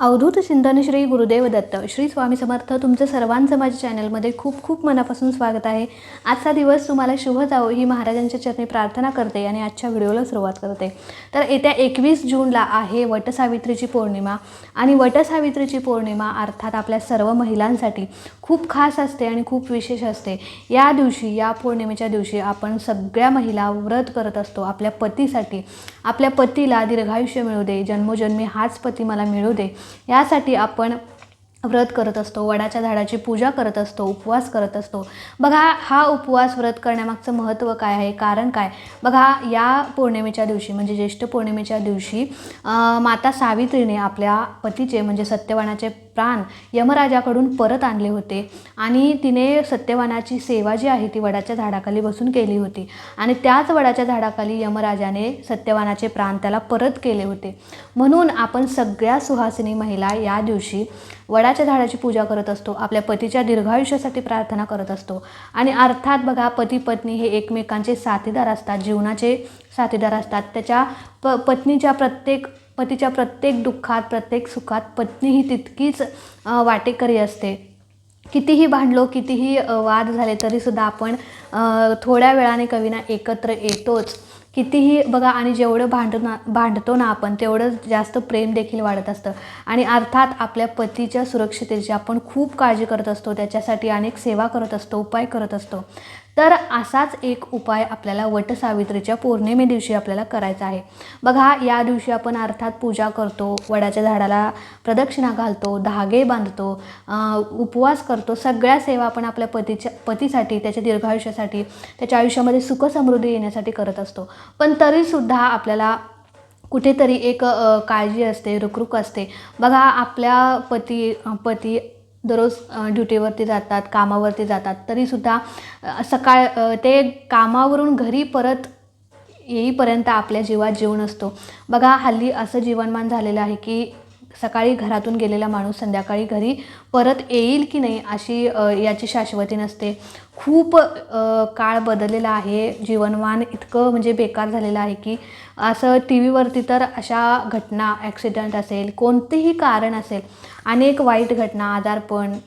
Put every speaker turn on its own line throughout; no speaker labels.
अवधूत चिंतन श्री गुरुदेव दत्त. श्री स्वामी समर्थ तुमचं सर्वांचं माझ्या चॅनलमध्ये खूप खूप मनापासून स्वागत आहे. आजचा दिवस तुम्हाला शुभ जावो ही महाराजांच्या चरणी प्रार्थना करते आणि आजच्या व्हिडिओला सुरुवात करते. तर येत्या एकवीस जूनला आहे वटसावित्रीची पौर्णिमा आणि वटसावित्रीची पौर्णिमा अर्थात आपल्या सर्व महिलांसाठी खूप खास असते आणि खूप विशेष असते. या दिवशी या पौर्णिमेच्या दिवशी आपण सगळ्या महिला व्रत करत असतो. आपल्या पतीसाठी आपल्या पतीला दीर्घायुष्य मिळू दे जन्मोजन्मी हाच पती मला मिळू दे. यासाठी आपण व्रत करत असतो वडाच्या झाडाची पूजा करत असतो उपवास करत असतो. बघा हा उपवास व्रत करण्यामागचं महत्त्व काय आहे? कारण काय? बघा या पौर्णिमेच्या दिवशी म्हणजे ज्येष्ठ पौर्णिमेच्या दिवशी माता सावित्रीने आपल्या पतीचे म्हणजे सत्यवानाचे प्राण यमराजाकडून परत आणले होते आणि तिने सत्यवानाची सेवा जी आहे ती वडाच्या झाडाखाली बसून केली होती. आणि त्याच वडाच्या झाडाखाली यमराजाने सत्यवानाचे प्राण त्याला परत केले होते. म्हणून आपण सगळ्या सुहासिनी महिला या दिवशी वडाच्या झाडाची पूजा करत असतो आपल्या पतीच्या दीर्घायुष्यासाठी प्रार्थना करत असतो. आणि अर्थात बघा पती पत्नी हे एकमेकांचे साथीदार असतात जीवनाचे साथीदार असतात. त्याच्या प पत्नीच्या प्रत्येक पतीच्या प्रत्येक दुःखात प्रत्येक सुखात पत्नी ही तितकीच वाटेकरी असते. कितीही भांडलो कितीही वाद झाले तरीसुद्धा आपण थोड्या वेळाने कवीना एकत्र येतोच. कितीही बघा आणि जेवढं भांडणं भांडतो ना आपण तेवढं जास्त प्रेम देखील वाढत असतं. आणि अर्थात आपल्या पतीच्या सुरक्षितेची आपण खूप काळजी करत असतो त्याच्यासाठी अनेक सेवा करत असतो उपाय करत असतो. तर असाच एक उपाय आपल्याला वटसावित्रीच्या पौर्णिमे दिवशी आपल्याला करायचा आहे. बघा या दिवशी आपण अर्थात पूजा करतो वडाच्या झाडाला प्रदक्षिणा घालतो धागे बांधतो उपवास करतो सगळ्या सेवा आपण आपल्या पतीच्या पतीसाठी त्याच्या दीर्घायुष्यासाठी त्याच्या आयुष्यामध्ये सुखसमृद्धी येण्यासाठी करत असतो. पण तरीसुद्धा आपल्याला कुठेतरी एक काळजी असते रुकरुक असते. बघा आपल्या पती पती दररोज ड्युटीवरती जातात कामावरती जातात तरीसुद्धा सकाळ ते कामावरून घरी परत येईपर्यंत आपल्या जीवात जीवन असतो बघा हल्ली असं जीवनमान झालेलं आहे की सकाळी घरातून गेलेला माणूस संध्याकाळी घरी परत येईल की नाही अशी याची शाश्वती नसते. खूप काळ बदललेला आहे. जीवनमान इतकं म्हणजे बेकार झालेलं आहे की असं टी व्हीवरती तर अशा घटना ॲक्सिडंट असेल कोणतेही कारण असेल अनेक वाईट घटना आजारपण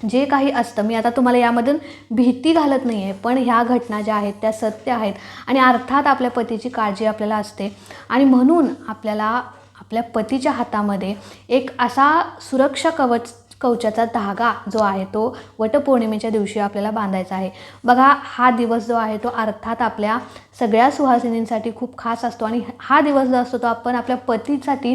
जे काही असतं. मी आता तुम्हाला यामधून भीती घालत नाही आहे पण ह्या घटना ज्या आहेत त्या सत्य आहेत. आणि अर्थात आपल्या पतीची काळजी आपल्याला असते. आणि म्हणून आपल्याला आपल्या पतीच्या हातामध्ये एक असा सुरक्षा कवच कवचाचा धागा जो आहे तो वटपौर्णिमेच्या दिवशी आपल्याला बांधायचा आहे. बघा हा दिवस जो आहे तो अर्थात आपल्या सगळ्या सुहासिनींसाठी खूप खास असतो आणि हा दिवस जो असतो तो आपण आपल्या पतीसाठी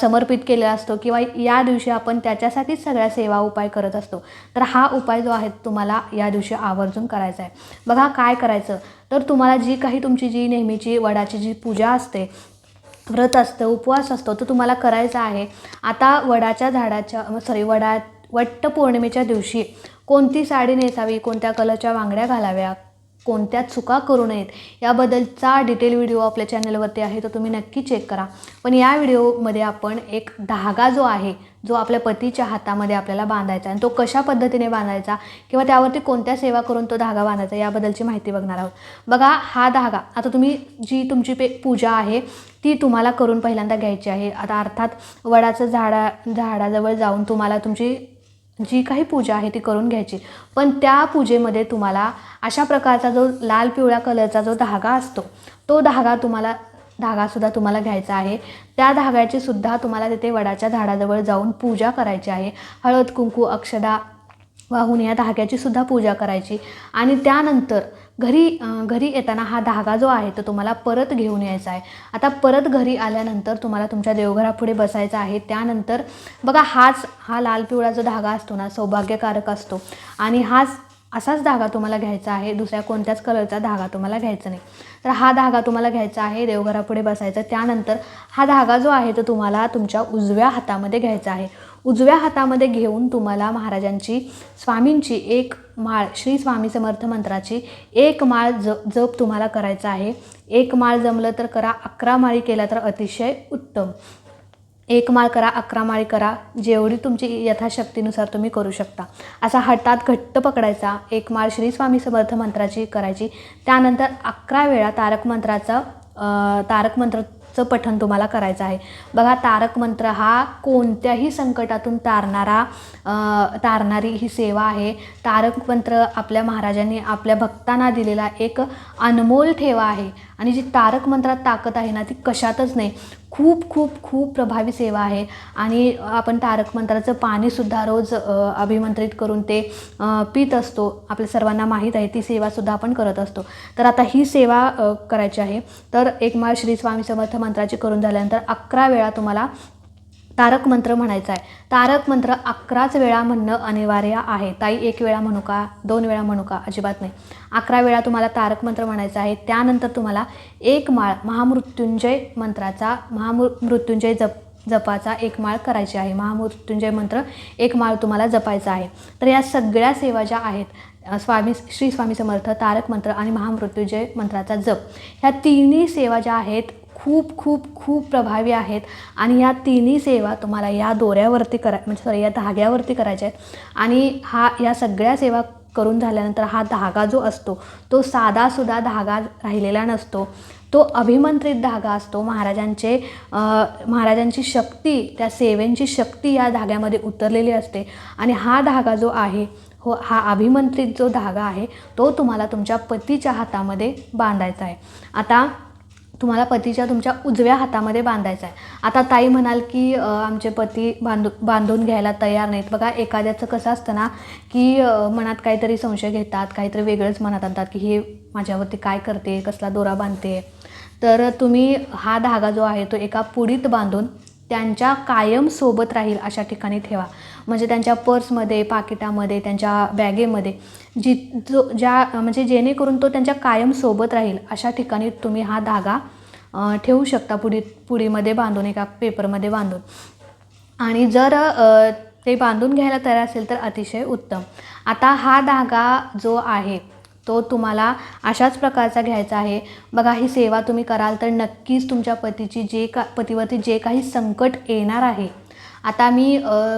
समर्पित केलेला असतो किंवा या दिवशी आपण त्याच्यासाठीच सगळ्या सेवा उपाय करत असतो. तर हा उपाय जो आहे तुम्हाला या दिवशी आवर्जून करायचा आहे. बघा काय करायचं? तर तुम्हाला जी काही तुमची जी नेहमीची वडाची जी पूजा असते व्रत असतं उपवास असतो तो तुम्हाला करायचा आहे. आता वडाच्या झाडाच्या सॉरी वडा वट्ट पौर्णिमेच्या दिवशी कोणती साडी नेसावी कोणत्या कलरच्या बांगड्या घालाव्या? कोणत्या चुका करू नयेत याबद्दलचा डिटेल व्हिडिओ आपल्या चॅनलवरती आहे तो तुम्ही नक्की चेक करा. पण या व्हिडिओमध्ये आपण एक धागा जो आहे जो आपल्या पतीच्या हातामध्ये आपल्याला बांधायचा आणि तो कशा पद्धतीने बांधायचा किंवा त्यावरती कोणत्या सेवा करून तो धागा बांधायचा याबद्दलची माहिती बघणार आहोत. बघा हा धागा आता तुम्ही जी तुमची पे पूजा आहे ती तुम्हाला करून पहिल्यांदा घ्यायची आहे. आता अर्थात वडाचं झाडा झाडाजवळ जाऊन तुम्हाला तुमची जी काही पूजा आहे ती करून घ्यायची. पण त्या पूजेमध्ये तुम्हाला अशा प्रकारचा जो लाल पिवळ्या कलरचा जो धागा असतो तो धागा तुम्हाला धागासुद्धा तुम्हाला घ्यायचा आहे. त्या धाग्याची सुद्धा तुम्हाला तिथे वडाच्या झाडाजवळ जाऊन पूजा करायची आहे. हळद कुंकू अक्षदा वाहून या धाग्याची सुद्धा पूजा करायची. आणि त्यानंतर घरी घरी येताना हा धागा जो आहे तो तुम्हाला परत घेऊन यायचा आहे. आता परत घरी आल्यानंतर तुम्हाला तुमच्या देवघरापुढे बसायचं आहे. त्यानंतर बघा हाच हा लाल पिवळा जो धागा असतो ना सौभाग्यकारक असतो. आणि हाच असाच धागा तुम्हाला घ्यायचा आहे. दुसऱ्या कोणत्याच कलरचा धागा तुम्हाला घ्यायचा नाही. तर हा धागा तुम्हाला घ्यायचा आहे देवघरापुढे बसायचं त्यानंतर हा धागा जो आहे तो तुम्हाला तुमच्या उजव्या हातामध्ये घ्यायचा आहे. उजव्या हातामध्ये घेऊन तुम्हाला महाराजांची स्वामींची एक माळ श्री स्वामी समर्थ मंत्राची एक माळ ज जप तुम्हाला करायचा आहे. एक माळ जमलं तर करा अकरा माळी केला तर अतिशय उत्तम. एक माळ करा अकरा माळी करा जेवढी तुमची यथाशक्तीनुसार तुम्ही करू शकता. असा हातात घट्ट पकडायचा एक माळ श्री स्वामी समर्थ मंत्राची करायची. त्यानंतर अकरा वेळा तारक मंत्राचा तारक मंत्र चं पठण तुम्हाला करायचं आहे. बघा तारक मंत्र हा कोणत्याही संकटातून तारणारा तारणारी ही सेवा आहे. तारक मंत्र आपल्या महाराजांनी आपल्या भक्तांना दिलेला एक अनमोल ठेवा आहे. आणि जी तारक मंत्रात ताकद आहे ना ती कशातच नाही. खूप खूप खूप प्रभावी सेवा आहे. आणि आपण तारक मंत्राचं पाणीसुद्धा रोज अभिमंत्रित करून ते पित असतो. आपल्या सर्वांना माहीत आहे ती सेवासुद्धा आपण करत असतो. तर आता ही सेवा करायची आहे. तर एक माळ श्री स्वामी समर्थ मंत्राची करून झाल्यानंतर अकरा वेळा तुम्हाला तारक मंत्र म्हणायचा आहे तारक मंत्र अकराच वेळा म्हणणं अनिवार्य आहे. ताई एक वेळा म्हणू का? दोन वेळा म्हणू का? अजिबात नाही. अकरा वेळा तुम्हाला तारक मंत्र म्हणायचा आहे. त्यानंतर तुम्हाला एक माळ महामृत्युंजय मंत्राचा महामृ मृत्युंजय जप जपाचा एक माळ करायची आहे. महामृत्युंजय मंत्र एक माळ तुम्हाला जपायचा आहे. तर या सगळ्या सेवा ज्या आहेत स्वामी श्री स्वामी समर्थ तारक मंत्र आणि महामृत्युंजय मंत्राचा जप ह्या तिन्ही सेवा ज्या आहेत खूप खूप खूप प्रभावी आहेत. आणि या तिन्ही सेवा तुम्हाला या दोऱ्यावरती करा म्हणजे सॉरी या धाग्यावरती करायच्या आहेत. आणि हा या सगळ्या सेवा करून झाल्यानंतर हा धागा जो असतो तो साधासुद्धा धागा राहिलेला नसतो. तो अभिमंत्रित धागा असतो. महाराजांचे महाराजांची शक्ती त्या सेवेंची शक्ती या धाग्यामध्ये उतरलेली असते. आणि हा धागा जो आहे हो हा अभिमंत्रित जो धागा आहे तो तुम्हाला तुमच्या पतीच्या हातामध्ये बांधायचा आहे. आता तुम्हाला पतीच्या तुमच्या उजव्या हातामध्ये बांधायचा आहे. आता ताई म्हणाल की आमचे पती बांधू बांधून घ्यायला तयार नाहीत. बघा एखाद्याचं कसं असतं ना की मनात काहीतरी संशय घेतात काहीतरी वेगळंच मनात आणतात की हे माझ्यावरती काय करते कसला दोरा बांधते. तर तुम्ही हा धागा जो आहे तो एका पुडीत बांधून त्यांच्या कायम सोबत राहील अशा ठिकाणी ठेवा. म्हणजे त्यांच्या पर्समध्ये पाकिटामध्ये त्यांच्या बॅगेमध्ये जी जो ज्या म्हणजे जेणेकरून तो त्यांच्या कायम सोबत राहील अशा ठिकाणी तुम्ही हा धागा ठेवू शकता पुढी पुडीमध्ये बांधून एका पेपरमध्ये बांधून. आणि जर ते बांधून घ्यायला तयार असेल तर अतिशय उत्तम. आता हा धागा जो आहे तो तुम्हाला अशाच प्रकारचा घ्यायचा आहे. बघा ही सेवा तुम्ही कराल तर नक्कीच तुमच्या पतीची जे का पतीवरती जे काही संकट येणार आहे. आता मी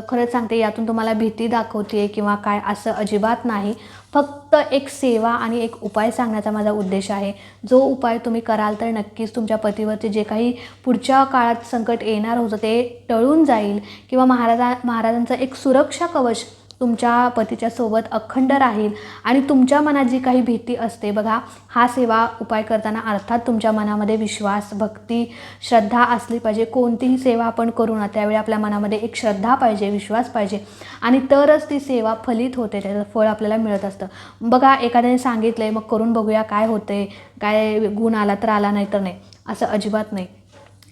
खरंच सांगते यातून तुम्हाला भीती दाखवते किंवा काय असं अजिबात नाही. फक्त एक सेवा आणि एक उपाय सांगण्याचा माझा उद्देश आहे. जो उपाय तुम्ही कराल तर नक्कीच तुमच्या पतीवरचे जे काही पुढच्या काळात संकट येणार होतं ते टळून जाईल किंवा महाराजा महाराजांचं एक सुरक्षा कवच तुमच्या पतीच्या सोबत अखंड राहील आणि तुमच्या मनात जी काही भीती असते बघा हा सेवा उपाय करताना अर्थात तुमच्या मनामध्ये विश्वास भक्ती श्रद्धा असली पाहिजे. कोणतीही सेवा आपण करू ना त्यावेळी आपल्या मनामध्ये एक श्रद्धा पाहिजे विश्वास पाहिजे. आणि तरच ती सेवा फलित होते त्याचं फळ आपल्याला मिळत असतं. बघा एखाद्याने सांगितलं आहे मग करून बघूया काय होते काय गुण आला तर आला नाही तर नाही. असं अजिबात नाही.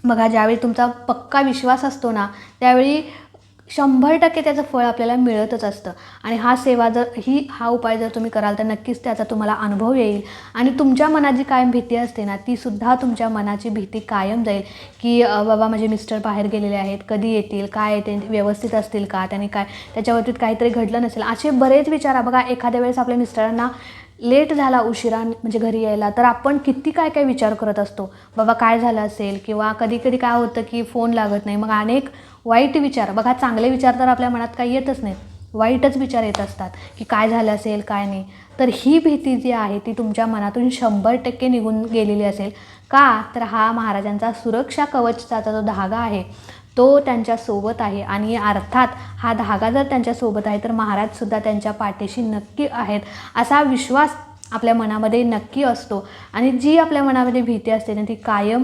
बघा ज्यावेळी तुमचा पक्का विश्वास असतो ना त्यावेळी शंभर टक्के त्याचं फळ आपल्याला मिळतच असतं. आणि हा सेवा जर ही हा उपाय जर तुम्ही कराल तर नक्कीच त्याचा तुम्हाला अनुभव येईल. आणि तुमच्या मनात जी कायम भीती असते ना ती सुद्धा तुमच्या मनाची भीती कायम जाईल. की बाबा माझे मिस्टर बाहेर गेलेले आहेत कधी येतील काय ते व्यवस्थित असतील का त्याने काय त्याच्यावरती काहीतरी घडलं नसेल. असे बरेच विचार बघा एखाद्या वेळेस आपल्या मिस्टरांना लेट झाला उशिरा म्हणजे घरी यायला तर आपण किती काय काय विचार करत असतो? बाबा काय झालं असेल? किंवा कधी कधी काय होतं की फोन लागत नाही? मग अनेक वाईट विचार बघा चांगले विचार तर आपल्या मनात काही येतच नाहीत. वाईटच विचार येत असतात की काय झालं असेल काय नाही. तर ही भीती जी आहे ती तुमच्या मनातून शंभर टक्के निघून गेलेली असेल. का? तर हा महाराजांचा सुरक्षा कवचचा जो धागा आहे तो त्यांच्यासोबत आहे. आणि अर्थात हा धागा जर त्यांच्यासोबत आहे तर महाराजसुद्धा त्यांच्या पाठीशी नक्की आहेत असा विश्वास आपल्या मनामध्ये नक्की असतो. आणि जी आपल्या मनामध्ये भीती असते ना ती कायम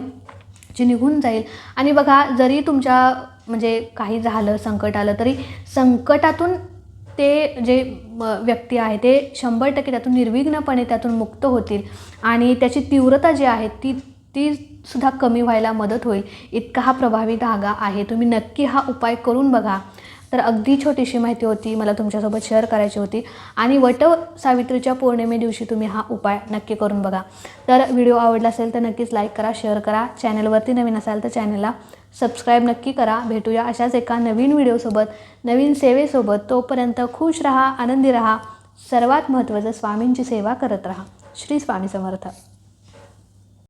जी निघून जाईल. आणि बघा जरी तुमच्या म्हणजे काही झालं संकट आलं तरी संकटातून ते जे व्यक्ती आहे ते शंभर टक्के त्यातून निर्विघ्नपणे त्यातून मुक्त होतील. आणि त्याची तीव्रता जी आहे ती ती सुद्धा कमी व्हायला मदत होईल. इतका हा प्रभावी धागा आहे. तुम्ही नक्की हा उपाय करून बघा. तर अगदी छोटीशी माहिती होती. मला तुमच्यासोबत शेअर करायची होती. आणि वट सावित्रीच्या पौर्णिमे दिवशी तुम्ही हा उपाय नक्की करून बघा. तर व्हिडिओ आवडला असेल तर नक्कीच लाईक करा शेअर करा. चॅनलवरती नवीन असाल तर चॅनलला सबस्क्राईब नक्की करा. भेटूया अशाच एका नवीन व्हिडिओसोबत नवीन सेवेसोबत. तोपर्यंत खुश रहा आनंदी रहा. सर्वात महत्त्वाचं स्वामींची सेवा करत राहा. श्री स्वामी समर्थ.